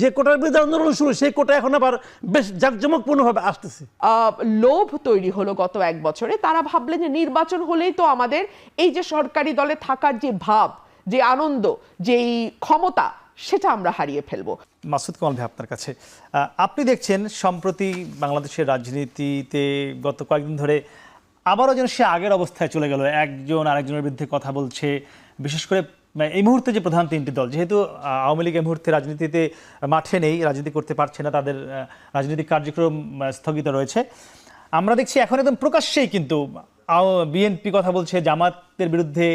যে কোটার বিরুদ্ধে আন্দোলন শুরু সেই কোটা এখন আবার বেশ জাঁকজমকপূর্ণভাবে আসতেছে। লোভ তৈরি হলো গত এক বছরে। তারা ভাবলেন যে নির্বাচন হলেই তো আমাদের এই যে সরকারি দলে থাকার যে ভাব যে আনন্দ যেই ক্ষমতা সেটা আমরা হারিয়ে ফেলব। মাসুদ কামাল ভাই আপনার কাছে। আপনি দেখছেন সম্প্রতি বাংলাদেশের রাজনীতিতে গত কয়েকদিন ধরে আবারও যেন সে আগের অবস্থায় চলে গেল। একজন আরেকজনের বিরুদ্ধে কথা বলছে। বিশেষ করে এই মুহূর্তে যে প্রধান তিনটি দল, যেহেতু আওয়ামী লীগ এই মুহূর্তে রাজনীতিতে মাঠে নেই, রাজনীতি করতে পারছে না, তাদের রাজনৈতিক কার্যক্রম স্থগিত রয়েছে। আমরা দেখছি এখন একদম প্রকাশ্যেই কিন্তু বিএনপি কথা বলছে, জামাতের বিরুদ্ধে,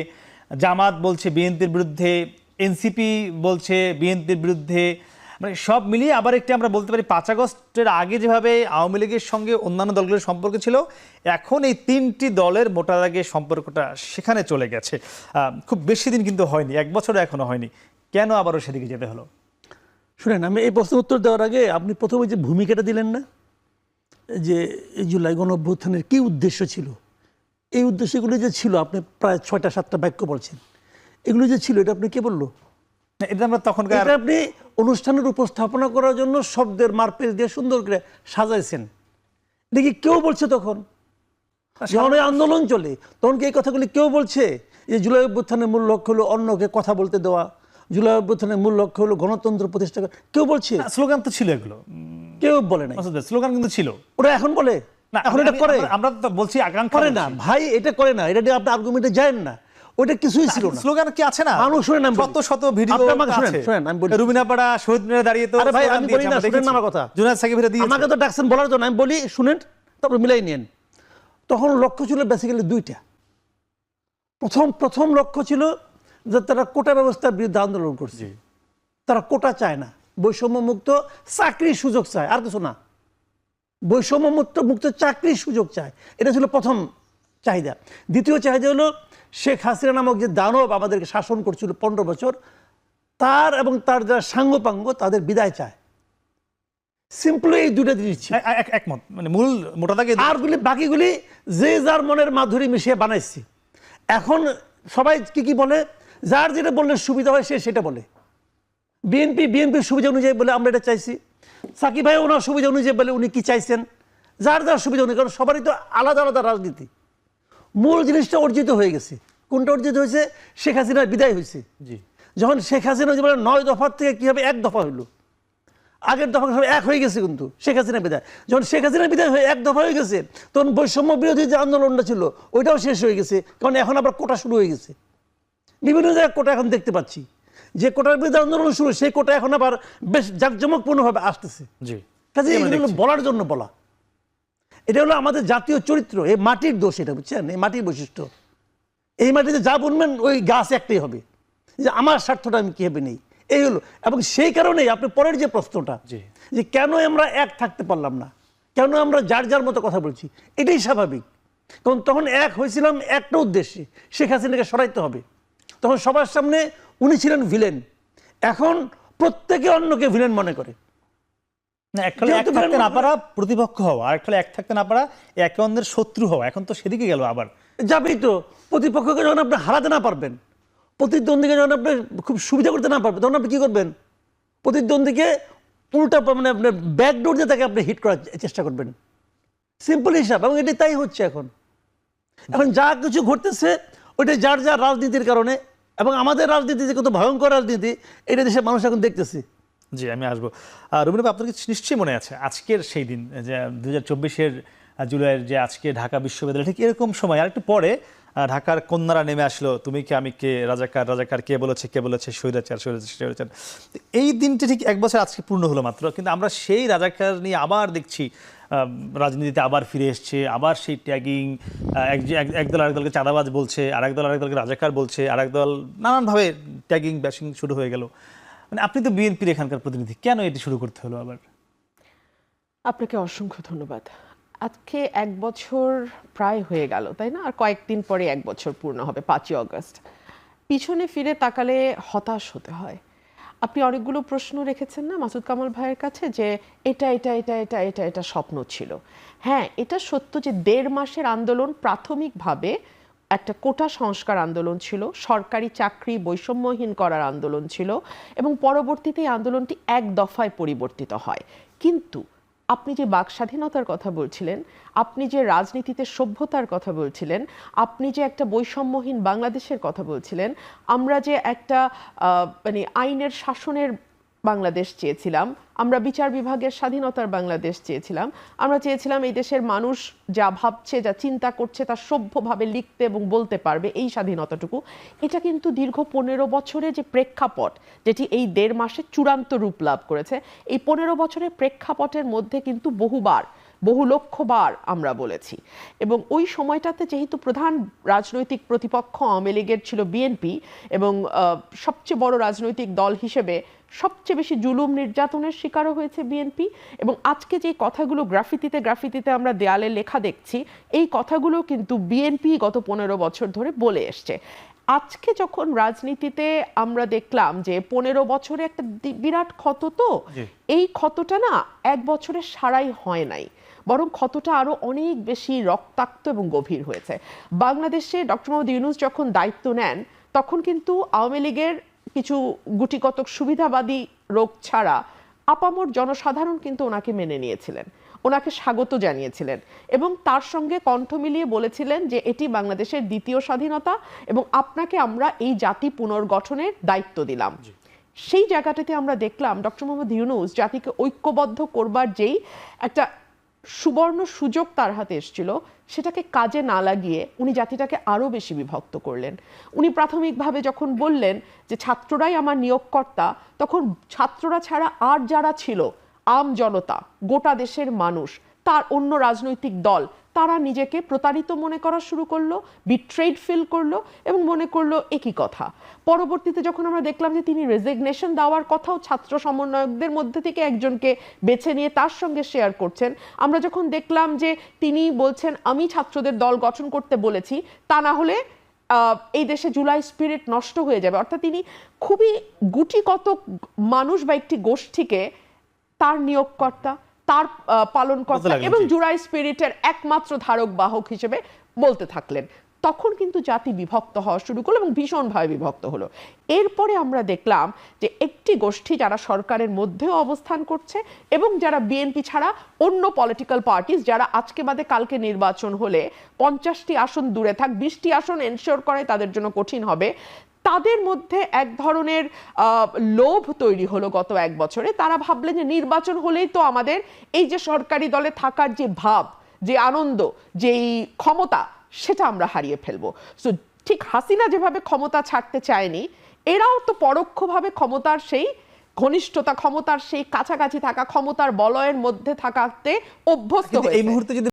জামাত বলছে, বিএনপির বিরুদ্ধে, এনসিপি বলছে, বিএনপির বিরুদ্ধে মানে সব মিলিয়ে আবার একটি আমরা বলতে পারি পাঁচ আগস্টের আগে যেভাবে আওয়ামী লীগের সঙ্গে অন্যান্য দলগুলোর সম্পর্ক ছিল এখন এই তিনটি দলের মোটা দাগে সম্পর্কটা সেখানে চলে গেছে। খুব বেশি দিন কিন্তু হয়নি এক বছরও এখনও হয়নি। কেন আবারও সেদিকে যেতে হলো? শুনেন আমি এই প্রশ্নের উত্তর দেওয়ার আগে আপনি প্রথমে যে ভূমিকাটা দিলেন না যে এই জুলাই গণ অভ্যুত্থানের কী উদ্দেশ্য ছিল? এই উদ্দেশ্যগুলো যে ছিল আপনি প্রায় ছয়টা সাতটা বাক্য বলছেন। এগুলো যে ছিল এটা আপনি কে বলল? এটা আমরা তখনকার এটা আপনি অনুষ্ঠানের উপস্থাপনা করার জন্য শব্দের মারপেজ দিয়ে সুন্দর করে সাজাইছেন। দেখি কেউ বলছে তখন? যখন আন্দোলন চলে তখন কি এই কথাগুলি কেউ বলছে? যে জুলাই অভ্যুত্থানের মূল লক্ষ্য হলো অন্যকে কথা বলতে দেওয়া। জুলাই অভ্যুত্থানের মূল লক্ষ্য হলো গণতন্ত্র প্রতিষ্ঠা করা। কেউ বলছে? স্লোগান তো ছিল এগুলো। কেউ বলে না স্লোগান কিন্তু ছিল। ওরা এখন বলে? না এখন এটা করে? আমরা- তো বলছি আকাঙ্ক্ষা করে না। ভাই এটা করে না। এটা নিয়ে আপনি আর্গুমেন্টে যায় না। ওটা কিছুই ছিল না। স্লোগান কি আছে না? মানুষ শুনেন আমি বলি। শত শত ভিডিও আমাকে শুনেন, শুনেন, আমি বলি। রুবিনাপাড়া শহীদ মিনারে দাঁড়িয়ে তো আরে ভাই, আমি বলি না, শুনেন আমার কথা। জুনায়েদ সাকিবেরা দিয়েছে। আমাকে তো ডাকছেন বলার জন্য আমি বলি শুনেন তারপর মিলাই নিন তখন লক্ষ্য ছিল বেসিক্যালি দুইটা। প্রথম প্রথম লক্ষ্য ছিল যে তারা কোটা ব্যবস্থার বিরুদ্ধে আন্দোলন করছে। তারা কোটা চায় না। বৈষম্য মুক্ত চাকরির সুযোগ চায় আর কিছু না। বৈষম্য মুক্ত মুক্ত চাকরির সুযোগ চায়। এটা ছিল প্রথম চাহিদা। দ্বিতীয় চাহিদা হলো শেখ হাসিনা নামক যে দানব আমাদেরকে শাসন করছিল পনেরো বছর তার এবং তার যারা সাঙ্গপাঙ্গ তাদের বিদায় চায়। সিম্পলি এই দুটা জিনিস এক- একমত। মানে মূল মোটা দাগে আরগুলি বাকিগুলি যে যার মনের মাধুরী মিশিয়ে বানাইছি। এখন সবাই কি কি বলে? যার যেটা বললে সুবিধা হয় সে সেটা বলে। বিএনপি বিএনপির সুবিধা অনুযায়ী বলে আমরা এটা চাইছি। সাকিব ভাই ওনার সুবিধা অনুযায়ী বলে উনি কি চাইছেন? যার যার সুবিধা অনুযায়ী কারণ সবারই তো আলাদা আলাদা রাজনীতি। মূল জিনিসটা অর্জিত হয়ে গেছে। কোনটা অর্জিত হয়েছে? শেখ হাসিনার বিদায় হয়েছে। জি। যখন শেখ হাসিনা যে নয় দফার থেকে কী হবে এক দফা হইল? আগের দফা সব এক হয়ে গেছে কিন্তু শেখ হাসিনা বিদায়। যখন শেখ হাসিনা বিদায় হয়ে এক দফা হয়ে গেছে তখন বৈষম্য বিরোধী যে আন্দোলনটা ছিল ওইটাও শেষ হয়ে গেছে। কারণ এখন আবার কোটা শুরু হয়ে গেছে। বিভিন্ন জায়গায় কোটা এখন দেখতে পাচ্ছি। যে কোটার বিরুদ্ধে আন্দোলন শুরু সেই কোটা এখন আবার বেশ জাঁকজমকপূর্ণভাবে আসতেছে। জি। কাজে এগুলো বলার জন্য বলা। এটা হলো আমাদের জাতীয় চরিত্র এই মাটির দোষ এটা বুঝছেন? এই মাটির বৈশিষ্ট্য। এই মাটিতে যা বুনবেন ওই গাছ একটাই হবে। যে আমার স্বার্থটা আমি কীভাবে নেই? এই হলো। এবং সেই কারণেই আপনি পরের যে প্রশ্নটা যে কেন আমরা এক থাকতে পারলাম না? কেন আমরা যার যার মতো কথা বলছি? এটাই স্বাভাবিক। কারণ তখন এক হয়েছিলাম একটা উদ্দেশ্যে শেখ হাসিনাকে সরাইতে হবে। তখন সবার সামনে উনি ছিলেন ভিলেন এখন প্রত্যেকে অন্যকে ভিলেন মনে করে। এক থাকতে না পারা প্রতিপক্ষ হওয়া আর এক থাকতে না পারা একে অন্যের শত্রু হওয়া এখন তো সেদিকে গেল আবার। যাবেই তো প্রতিপক্ষকে যখন আপনি হারাতে না পারবেন প্রতিদ্বন্দ্বীকে যখন আপনি খুব সুবিধা করতে না পারবেন তখন আপনি কী করবেন? প্রতিদ্বন্দ্বীকে উল্টা মানে আপনার ব্যাকডোর দিয়ে তাকে আপনি হিট করার চেষ্টা করবেন। সিম্পল হিসাব এবং এটি তাই হচ্ছে এখন। এখন যা কিছু ঘটতেছে ওইটা যার যার রাজনীতির কারণে এবং আমাদের রাজনীতি যে কত ভয়ঙ্কর রাজনীতি এটা দেশের মানুষ এখন দেখতেছে। জি, আমি আসব। রবীন্দ্র আপনার কিছু নিশ্চয়ই মনে আছে? আজকের সেই দিন যে দু হাজার চব্বিশের জুলাইয়ের যে আজকে ঢাকা বিশ্ববিদ্যালয়, ঠিক এরকম সময়। আর একটু পরে ঢাকার কন্যারা নেমে আসলো। তুমি কি, আমি কে, রাজাকার রাজাকার, কে বলেছে কে বলেছে, স্বৈরাচার স্বৈরাচার স্বৈরাচার। এই দিনটি ঠিক এক বছর আজকে পূর্ণ হলো মাত্র। কিন্তু আমরা সেই রাজাকার নিয়ে আবার দেখছি রাজনীতিতে আবার ফিরে এসছে, আবার সেই ট্যাগিং একদল আরেক দলকে চাঁদাবাজ বলছে, আরেক দল আরেক দলকে রাজাকার বলছে, আরেক দল নানানভাবে ট্যাগিং, ব্যাশিং শুরু হয়ে গেল। মানে আপনি তো বিএনপির এখানকার প্রতিনিধি, কেন এটি শুরু করতে হলো আবার? আপনাকে অসংখ্য ধন্যবাদ। আজকে এক বছর প্রায় হয়ে গেল, তাই না? আর কয়েকদিন পরে এক বছর পূর্ণ হবে, পাঁচই অগস্ট পিছনে ফিরে তাকালে হতাশ হতে হয়। আপনি অনেকগুলো প্রশ্ন রেখেছেন না মাসুদ কামাল ভাইয়ের কাছে যে এটা এটা এটা এটা এটা এটা স্বপ্ন ছিল। হ্যাঁ এটা সত্য যে দেড় মাসের আন্দোলন প্রাথমিকভাবে একটা কোটা সংস্কার আন্দোলন ছিল, সরকারি চাকরি বৈষম্যহীন করার আন্দোলন ছিল এবং পরবর্তীতে এই আন্দোলনটি এক দফায় পরিবর্তিত হয়। কিন্তু আপনি যে বাক স্বাধীনতার কথা বলছিলেন, আপনি যে রাজনীতিতে সভ্যতার কথা বলছিলেন, আপনি যে একটা বৈষম্যহীন বাংলাদেশের কথা বলছিলেন, আমরা যে একটা মানে আইনের শাসনের বাংলাদেশ চেয়েছিলাম। আমরা বিচার বিভাগের স্বাধীনতার বাংলাদেশ চেয়েছিলাম। আমরা চেয়েছিলাম এই দেশের মানুষ যা ভাবছে, যা চিন্তা করছে, তা সভ্যভাবে লিখতে এবং বলতে পারবে এই স্বাধীনতাটুকু। এটা কিন্তু দীর্ঘ পনেরো বছরে যে প্রেক্ষাপট, যেটি এই দেড় মাসে চূড়ান্ত রূপ লাভ করেছে, এই পনেরো বছরের প্রেক্ষাপটের মধ্যে কিন্তু বহুবার, বহু লক্ষবার আমরা বলেছি। এবং ওই সময়টাতে যেহেতু প্রধান রাজনৈতিক প্রতিপক্ষ আওয়ামী লীগের ছিল বিএনপি এবং সবচেয়ে বড় রাজনৈতিক দল হিসেবে সবচেয়ে বেশি জুলুম নির্যাতনের শিকারও হয়েছে বিএনপি এবং আজকে যে কথাগুলো গ্রাফিতিতে গ্রাফিতিতে আমরা দেয়ালে লেখা দেখছি এই কথাগুলো কিন্তু বিএনপি গত পনেরো বছর ধরে বলে এসছে। আজকে যখন রাজনীতিতে আমরা দেখলাম যে পনেরো বছরে একটা বিরাট ক্ষত তো এই ক্ষতটা না এক বছরে সারাই হয় নাই। বরং ক্ষতটা আরও অনেক বেশি রক্তাক্ত এবং গভীর হয়েছে। বাংলাদেশে ডক্টর মোহাম্মদ ইউনুস যখন দায়িত্ব নেন তখন কিন্তু আওয়ামী লীগের কিছু গুটিকতক সুবিধাবাদী রোগ ছাড়া আপামর জনসাধারণ কিন্তু ওনাকে মেনে নিয়েছিলেন। ওনাকে স্বাগত জানিয়েছিলেন এবং তার সঙ্গে কণ্ঠ মিলিয়ে বলেছিলেন যে এটি বাংলাদেশের দ্বিতীয় স্বাধীনতা এবং আপনাকে আমরা এই জাতি পুনর্গঠনের দায়িত্ব দিলাম। সেই জায়গাটাতে আমরা দেখলাম ডক্টর মোহাম্মদ ইউনুস জাতিকে ঐক্যবদ্ধ করবার যেই একটা সুবর্ণ সুযোগ তার হাতে এসেছিল, সেটাকে কাজে না লাগিয়ে উনি জাতিটাকে আরও বেশি বিভক্ত করলেন। উনি প্রাথমিকভাবে যখন বললেন যে ছাত্ররাই আমার নিয়োগকর্তা, তখন ছাত্ররা ছাড়া আর যারা ছিল, আম জনতা, গোটা দেশের মানুষ তার অন্য রাজনৈতিক দল। তারা নিজেকে প্রতারিত মনে করা শুরু করল বিট্রেড ফিল করল এবং মনে করল একই কথা। পরবর্তীতে যখন আমরা দেখলাম যে তিনি রেজিগনেশন দেওয়ার কথাও ছাত্র সমন্বয়কদের মধ্যে থেকে একজনকে বেছে নিয়ে তার সঙ্গে শেয়ার করছেন, আমরা যখন দেখলাম যে তিনি বলছেন, আমি ছাত্রদের দল গঠন করতে বলেছি, তা না হলে এই দেশে জুলাই স্পিরিট নষ্ট হয়ে যাবে। অর্থাৎ তিনি খুবই গুটিকত মানুষ বা একটি গোষ্ঠীকে তার নিয়োগকর্তা তার আহ, পালনকর্তা এবং জুরাই স্পিরিটের একমাত্র ধারক বাহক হিসেবে বলতে থাকলেন। তখন কিন্তু জাতি বিভক্ত হওয়া শুরু করল এবং ভীষণভাবে বিভক্ত হলো। এরপরে আমরা দেখলাম যে একটি গোষ্ঠী যারা সরকারের মধ্যেও অবস্থান করছে এবং যারা বিএনপি ছাড়া অন্য পলিটিক্যাল পার্টিস যারা আজকে বাদে কালকে নির্বাচন হলে পঞ্চাশটি আসন দূরে থাক বিশটি আসন এনশিওর করে তাদের জন্য কঠিন হবে তাদের মধ্যে এক ধরনের লোভ তৈরি হলো গত এক বছরে। তারা ভাবলেন যে নির্বাচন হলেই তো আমাদের এই যে সরকারি দলে থাকার যে ভাব যে আনন্দ যেই ক্ষমতা সেটা আমরা হারিয়ে ফেলব। সো ঠিক হাসিনা যেভাবে ক্ষমতা ছাড়তে চায়নি এরাও তো পরোক্ষভাবে ক্ষমতার সেই ঘনিষ্ঠতা ক্ষমতার সেই কাছাকাছি থাকা ক্ষমতার বলয়ের মধ্যে থাকাতে অভ্যস্ত এই মুহূর্তে যদি